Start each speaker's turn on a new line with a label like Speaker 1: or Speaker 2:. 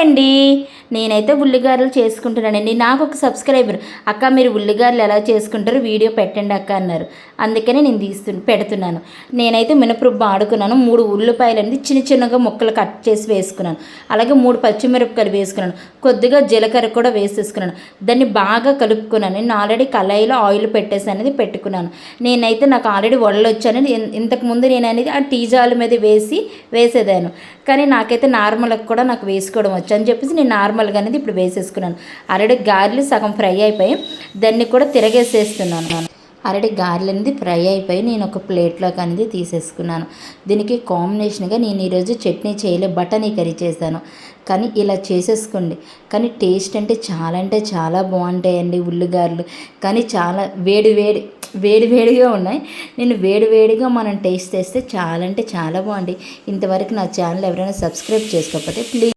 Speaker 1: అండి. నేనైతే ఉల్లిగారెలు చేసుకుంటున్నానండి. నాకు ఒక సబ్స్క్రైబర్. అక్క మీరు ఉల్లిగారెలు ఎలా చేసుకుంటారు వీడియో పెట్టండి అక్క అన్నారు. అందుకనే నేను తీస్తు పెడుతున్నాను. నేనైతే మినపరుబ్బు ఆడుకున్నాను. మూడు ఉల్లిపాయలు అనేది చిన్న చిన్నగా ముక్కలు కట్ చేసి వేసుకున్నాను. అలాగే మూడు పచ్చిమిరపకాయలు వేసుకున్నాను. కొద్దిగా జీలకర్ర కూడా వేసేసుకున్నాను. దాన్ని బాగా కలుపుకున్నాను. నేను ఆల్రెడీ కళాయిలో ఆయిల్ పెట్టేసి అనేది పెట్టుకున్నాను. నేనైతే నాకు ఆల్రెడీ వడలు వచ్చాను. ఇంతకుముందు నేను అనేది ఆ టీ జాలు మీద వేసి వేసేదాను కానీ నాకైతే నార్మల్గా కూడా నాకు వేసుకోవడం వచ్చింది అని చెప్పేసి నేను నార్మల్గా అనేది ఇప్పుడు వేసేసుకున్నాను. ఆల్రెడీ గారెలు సగం ఫ్రై అయిపోయి దాన్ని కూడా తిరగేసేస్తున్నాను ఆల్రెడీ గార్లు అనేది ఫ్రై అయిపోయి నేను ఒక ప్లేట్లోకి అనేది తీసేసుకున్నాను. దీనికి కాంబినేషన్గా నేను ఈరోజు చట్నీ చేయలే బటనీ కర్రీ చేశాను. కానీ ఇలా చేసేసుకోండి. కానీ టేస్ట్ అంటే చాలా అంటే చాలా బాగుంటాయండి ఉల్లిగారెలు. కానీ చాలా వేడి వేడి వేడి వేడిగా ఉన్నాయి. నేను వేడి వేడిగా మనం టేస్ట్ చేస్తే చాలా అంటే చాలా బాగుంది ఇంతవరకు నా ఛానల్ ఎవరైనా సబ్స్క్రైబ్ చేసుకోకపోతే ప్లీజ్